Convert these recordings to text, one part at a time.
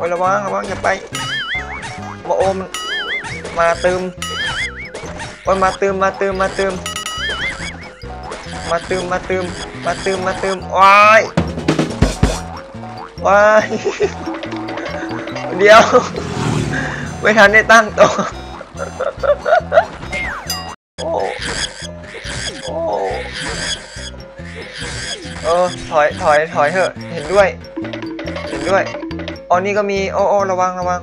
อ้ยระวังระวังอย่าไปมาโอมมาเติมโอ้ยมาเติมมาเติมมาเติมมาเติมมาเติมมาเติมมาเติมว้ายว้ายเดี๋ยวไม่ทันได้ตั้งตัวโอ้โอ้เออถอยถอยถอยเถอะเห็นด้วย เห็นด้วย อ๋อนี่ก็มีโอ้โอระวังระวัง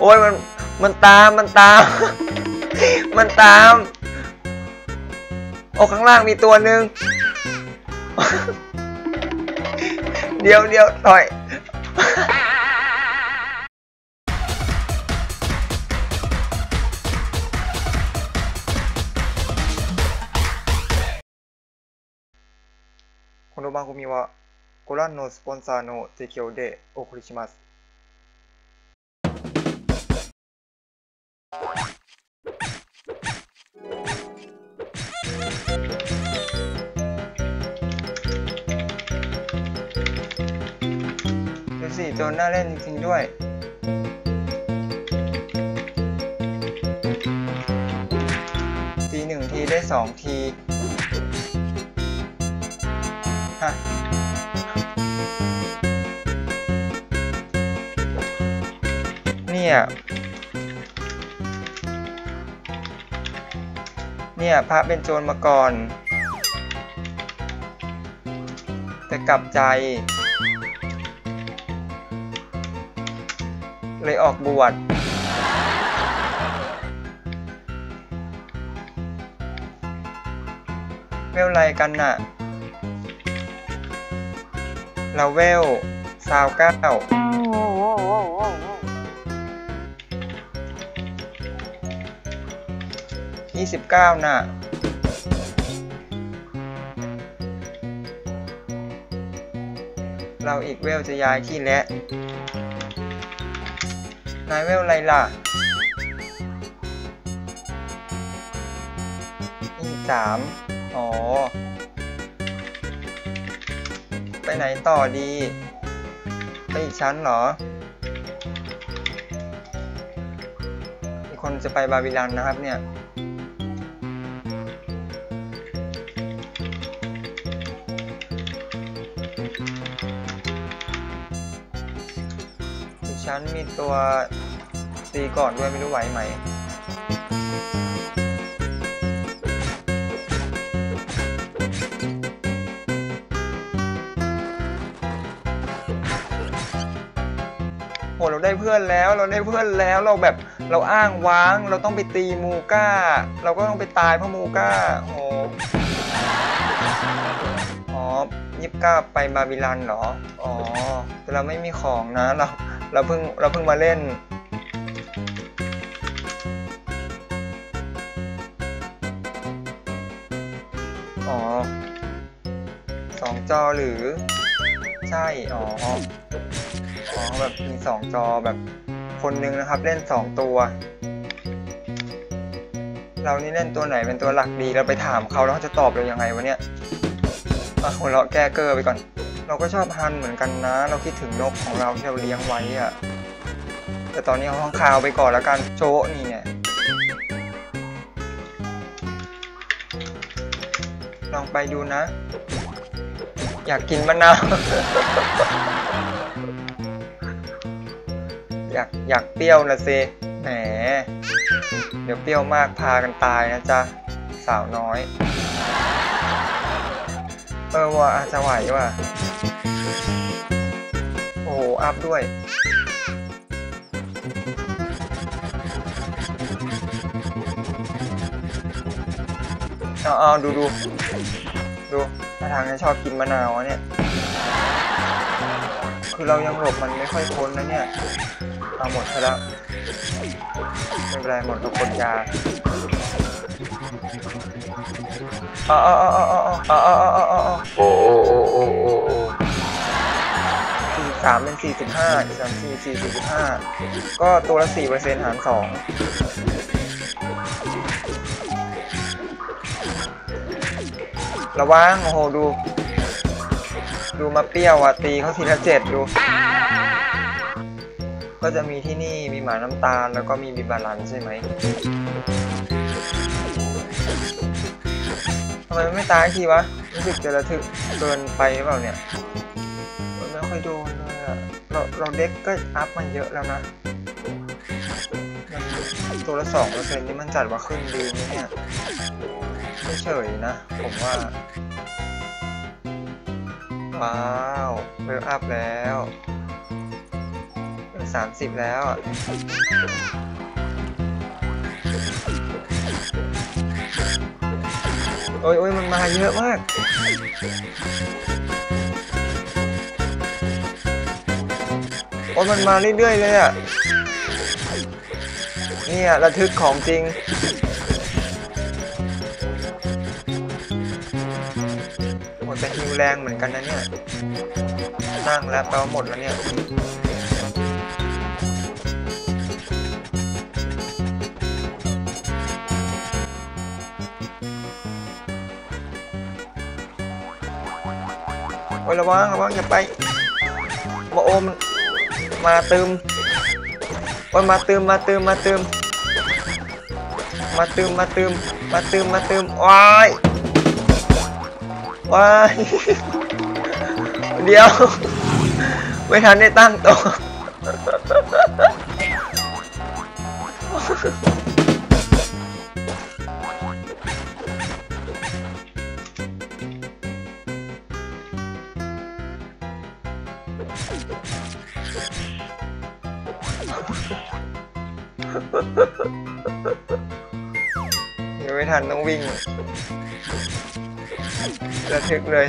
โอ้ยมันมันตามมันตาม มันตาม โอ้ข้างล่างมีตัวหนึ่งเดี๋ยวเดี๋ยวถอย の番組はご覧のスポンサーの提供でお送りします。ดูสิโจนน่าเล่นจริงๆด้วย ทีหนึ่งทีได้สองที ฮะเนี่ย เนี่ยพระเป็นโจรมาก่อน แต่กลับใจ เลยออกบวชเวลอะไรกันน่ะ ราเวลซาวเก้ายี่สิบเก้าน่ะ เราอีกเวลจะย้ายที่แล้วนายเวลอะไรล่ะยี่สามอ๋อ ไปไหนต่อดี ไปอีกชั้นเหรอ มีคนจะไปบาบิลันนะครับเนี่ย อีกชั้นมีตัวตีก่อนด้วยไม่รู้ไหวไหม พื่อนแล้ว เราได้เพื่อนแล้วเราแบบเราอ้างว้าง เราต้องไปตีมูก้า เราก็ต้องไปตายเพราะมูก้าโอ้อ๋อยิบก้าไปบาบิลันเหรออ๋อแต่เราไม่มีของนะเราเราเพิ่งเราเพิ่งมาเล่นอ๋อสองจอหรือ ใช่ อ๋อ อ๋อแบบมีสองจอแบบคนนึงนะครับ เล่นสองตัว เรานี่เล่นตัวไหนเป็นตัวหลักดีเราไปถามเขาแล้วเขาจะตอบเรายังไงวะเนี่ยอะหัวเราะแก้เกอร์ไปก่อน เราก็ชอบฮันเหมือนกันนะ เราคิดถึงนกของเราที่เราเลี้ยงไว้อะแต่ตอนนี้เอาข้างคาวไปก่อนแล้วกันโชะนี่เนี่ยลองไปดูนะ อยากกินมะนาว อยากอยากเปรี้ยวนะเซแหม เดี๋ยวเปรี้ยวมากพากันตายนะจ๊ะ สาวน้อย เออว่ะอาจจะไหวว่ะ โอ้โห อัพด้วย เอาเอาดูดูดูท่าทางจะชอบกินมะนาวเนี่ย คือเรายังหลบมันไม่ค่อยพ้นนะเนี่ย เอาหมดซะแล้วไม่เป็นไรหมดก็กดยาอ๋ออ๋ออ๋ออ๋ออ๋ออ๋ออ๋ออ๋ออ๋ออ๋อโอ้โอ้โอ้โอ้โอ้โอ้สี่สามเป็นสี่สิบห้าสามสี่สี่สิบห้าก็ตัวละสี่เปอร์เซ็นต์หารสองระวังโอ้โหดูดูมาเปรี้ยวอะตีเขาทีละเจ็ดดู ก็จะมีที่นี่มีหมาน้ำตาล แล้วก็มีบิบาลันใช่ไหมทำไมมันไม่ตายทีวะรู้สึกจะระทึกเกินไปหรือเปล่าเนี่ยมันไม่ค่อยโดนเลยอะเราเราเด็กก็อัพมันเยอะแล้วนะตัวละสองเปอร์เซ็นต์นี่มันจัดว่าขึ้นดีไหมเนี่ยไม่เฉยนะ ผมว่า ว้าวเวลอัพแล้ว สามสิบแล้วโอ้ยโอ้ยมันมาเยอะมาก โอ้ยมันมาเรื่อยๆเลยอะ เนี่ยระทึกของจริงหมดแต่ฮิวแรงเหมือนกันนะเนี่ย นั่งแล้วแปลว่าหมดแล้วเนี่ย โอ้ยระวังระวังอย่าไปมาโอมมาเติมโอ้ยมาเติมมาเติมมาเติมมาเติมมาเติมมาเติมมาเติมว้ายว้ายเดี๋ยวไม่ทันได้ตั้งตัว ยวไม่ทันต้องวิ่งระทึกเลย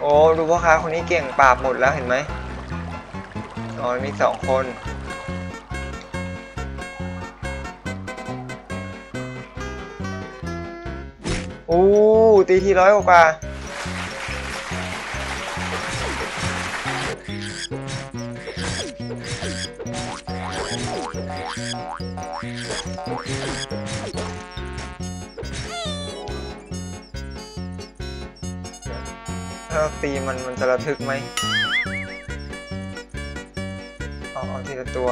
โอ้ดูพ่อค้าคนนี้เก่งปราบหมดแล้วเห็นไหมอ๋อมีสองคนโอ้ตีทีร้อยกว่า ถ้าเราตีมันมันจะระทึกไหมเอาเอาทีละตัว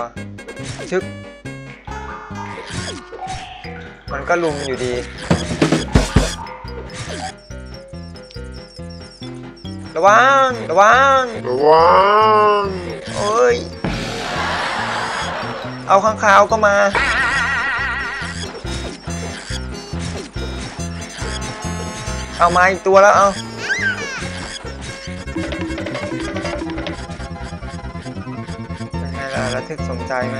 ชึก มันก็ลุมอยู่ดีระวัง ระวัง ระวัง โอ้ย เอาข้างคาวก็มา เอามาอีกตัวแล้วเอาเป็นไงล่ะระทึกสมใจไหม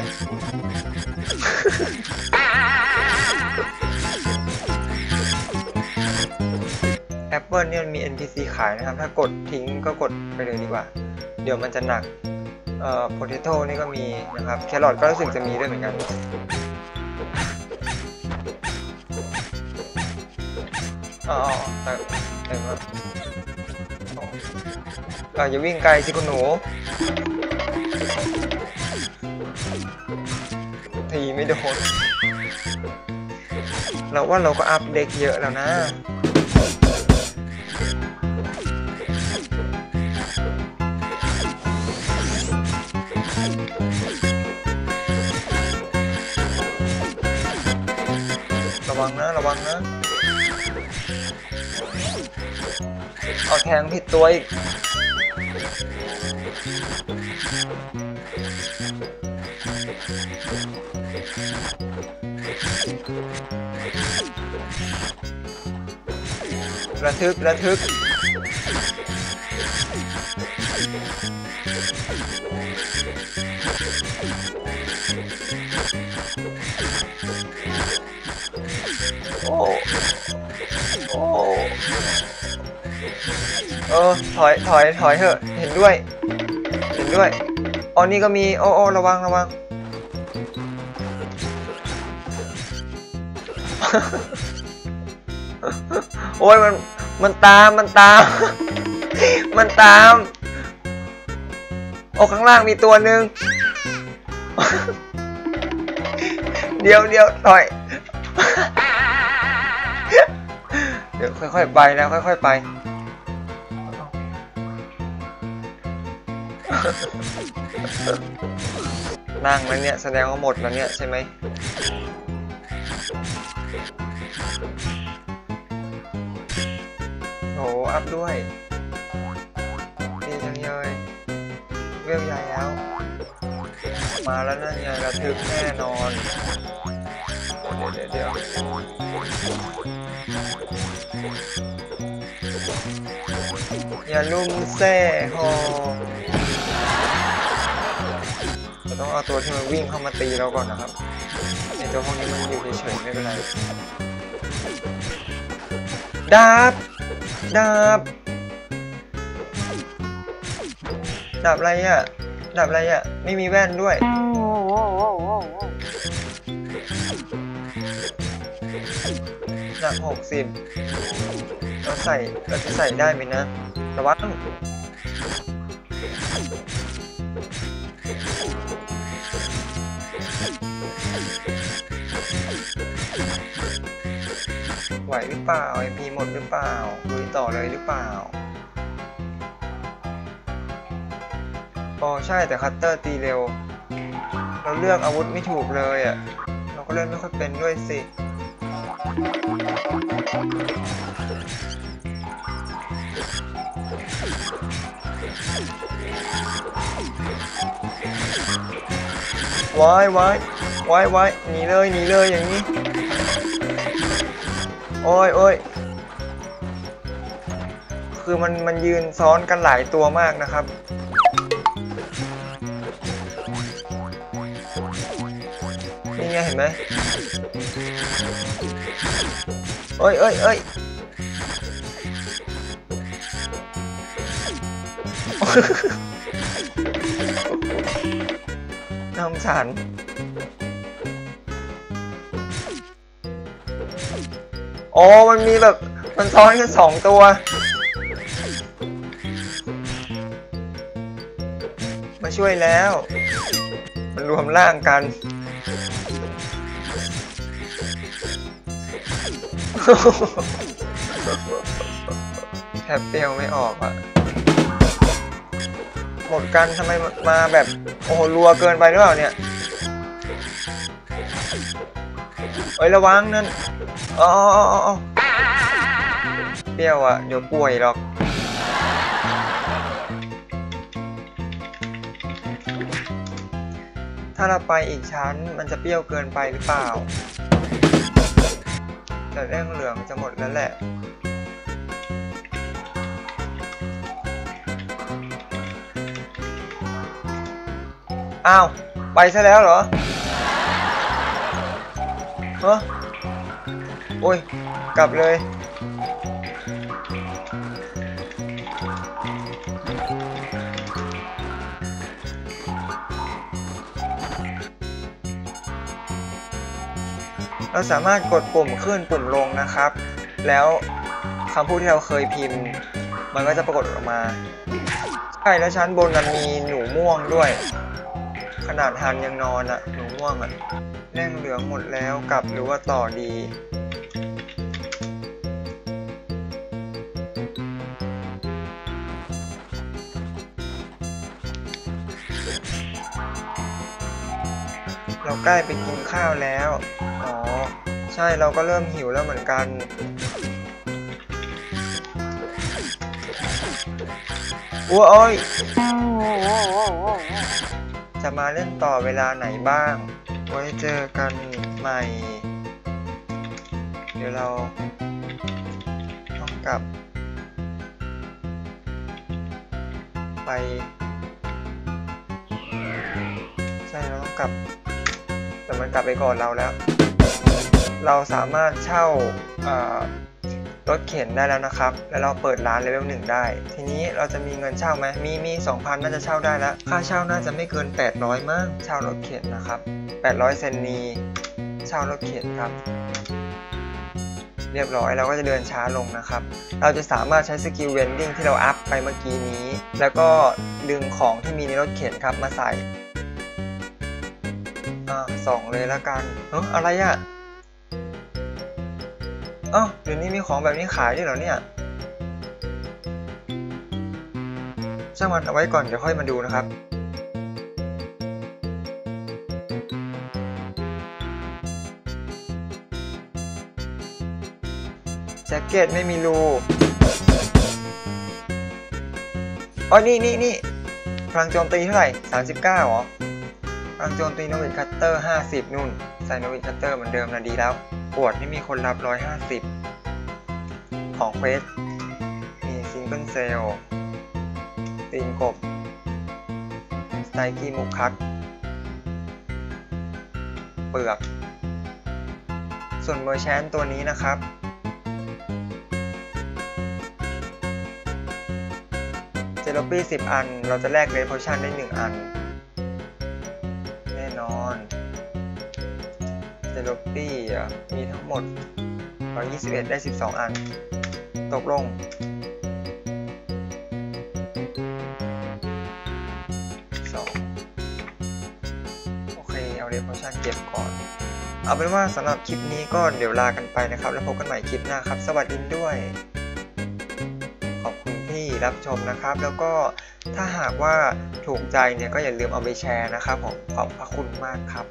แอปเปิลเนี่ยมันมี NPC ขายนะครับ ถ้ากดทิ้งก็กดไปเลยดีกว่า เดี๋ยวมันจะหนัก เอ่อ potato นี่ก็มีนะครับ แครอทก็รู้สึกจะมีด้วยเหมือนกัน อ๋อแต่แต่ว่าอ๋ออย่าวิ่งไกลสิคุณหนูทีไม่โดนเราว่าเราก็อัพเด็กเยอะแล้วนะ วังนะ ระวังนะ เอาแทงผิดตัวอีก ระทึก ระทึก เออถอยถอยถอยเถอะ เห็นด้วย เห็นด้วยอ๋อนี่ก็มีโอ้โอ้ระวังระวังโอ้ยมันมันตามมันตาม มันตาม โอ้ข้างล่างมีตัวหนึ่งเดี๋ยวเดี๋ยวถอย เดี๋ยวค่อยๆไปแล้วค่อยๆไป นั่งแล้วเนี่ยแสดงว่าหมดแล้วเนี่ยใช่ไหมโหอัพด้วยดีจังเลยเวลใหญ่แล้ว มาแล้วนั่นไงระทึกแน่นอนเดี๋ยวเดี๋ยว อย่าลุ่มแซ่ฮอเราต้องเอาตัวที่มันวิ่งเข้ามาตีเราก่อนนะครับไอตัวพวกนี้มันอยู่เฉยๆไม่เป็นไรดาบดาบดาบอะไรอะดาบอะไรอะไม่มีแว่นด้วยหนักหกสิบ เราใส่เราจะใส่ได้ไหมนะระวังไหวหรือเปล่าไอพีหมดหรือเปล่าลุยต่อเลยหรือเปล่าอ๋อใช่แต่คัตเตอร์ตีเร็ว เราเลือกอาวุธไม่ถูกเลยอะ เราก็เล่นไม่ค่อยเป็นด้วยสิ วายวายวายวายหนีเลยหนีเลยอย่างนี้ โอ้ยโอ้ยคือมันมันยืนซ้อนกันหลายตัวมากนะครับ นี่ไงเห็นไหม เอ้ยเอ้ยเอ้ยน้ำฉันโอ้มันมีแบบ มันซ้อนกันสองตัว มาช่วยแล้ว มันรวมร่างกัน แทบเปรี้ยวไม่ออกอะหมดกันทำไมมาแบบ โอ้โหรัวเกินไปหรือเปล่าเนี่ยเอ้ยระวังนั่นอ๋ออ๋ออ๋ออ๋อเปรี้ยวอะเดี๋ยวป่วยหรอกถ้าเราไปอีกชั้นมันจะเปรี้ยวเกินไปหรือเปล่า แต่แดงเหลืองจะหมดแล้วแหละอ้าว ไปซะแล้วเหรอเฮะโอ้ย กลับเลย เราสามารถกดปุ่มขึ้นปุ่มลงนะครับ แล้วคำพูดที่เราเคยพิมพ์ มันก็จะปรากฏออกมาใช่แล้วชั้นบนมันมีหนูม่วงด้วย ขนาดฮันยังนอนอะหนูม่วงอะเร่งเหลืองหมดแล้วกลับหรือว่าต่อดีเราใกล้ไปกินข้าวแล้ว อ๋อ ใช่เราก็เริ่มหิวแล้วเหมือนกัน อ้วโอ้ยจะมาเล่นต่อเวลาไหนบ้าง ไว้เจอกันใหม่ เดี๋ยวเราต้องกลับ ไป ใช่เราต้องกลับแต่มันกลับไปก่อนเราแล้ว เราสามารถเช่ารถเข็นได้แล้วนะครับ แล้วเราเปิดร้านเลเวลหนึ่งได้ ทีนี้เราจะมีเงินเช่าไหมมีมี 2,000 น่าจะเช่าได้แล้ว ค่าเช่าน่าจะไม่เกิน 800มั้งเช่ารถเข็นนะครับ 800 เซนนีเช่ารถเข็นครับ เรียบร้อยเราก็จะเดินช้าลงนะครับ เราจะสามารถใช้สกิลเวนดิ้งที่เราอัพไปเมื่อกี้นี้ แล้วก็ดึงของที่มีในรถเข็นครับมาใส่อ่าสองเลยละกันเฮ้อะไรอะ่ะ เอ้าเดี๋ยวนี้มีของแบบนี้ขายด้วยเหรอเนี่ยช่างมันเอาไว้ก่อนเดี๋ยวค่อยมาดูนะครับ แจ็คเก็ตไม่มีรูอ๋อนี่นี่นี่พลังโจมตีเท่าไหร่ 39เหรอพลังโจมตีโนวิดคัตเตอร์ 50 นุ่น ใส่โนวิดคัตเตอร์เหมือนเดิมนะดีแล้ว ปวดนี่มีคนรับ 150 ของเควส มีซิงเกิลเซลตีนกบ สไตกี้มุกคักเปลือก ส่วนเมอร์แชนตัวนี้นะครับ เจลปี้10 อัน เราจะแลกเลนโพชั่นได้ 1 อัน เจลปี้มีทั้งหมด 121 ได้ 12 อัน ตกลงสองโอเค เอาเลนโพชั่นเก็บก่อน เอาเป็นว่าสำหรับคลิปนี้ก็เดี๋ยวลากันไปนะครับ แล้วพบกันใหม่คลิปหน้าครับ สวัสดีด้วย ขอบคุณที่รับชมนะครับ แล้วก็ถ้าหากว่าถูกใจเนี่ยก็อย่าลืมเอาไปแชร์นะครับผมขอบพระคุณมากครับ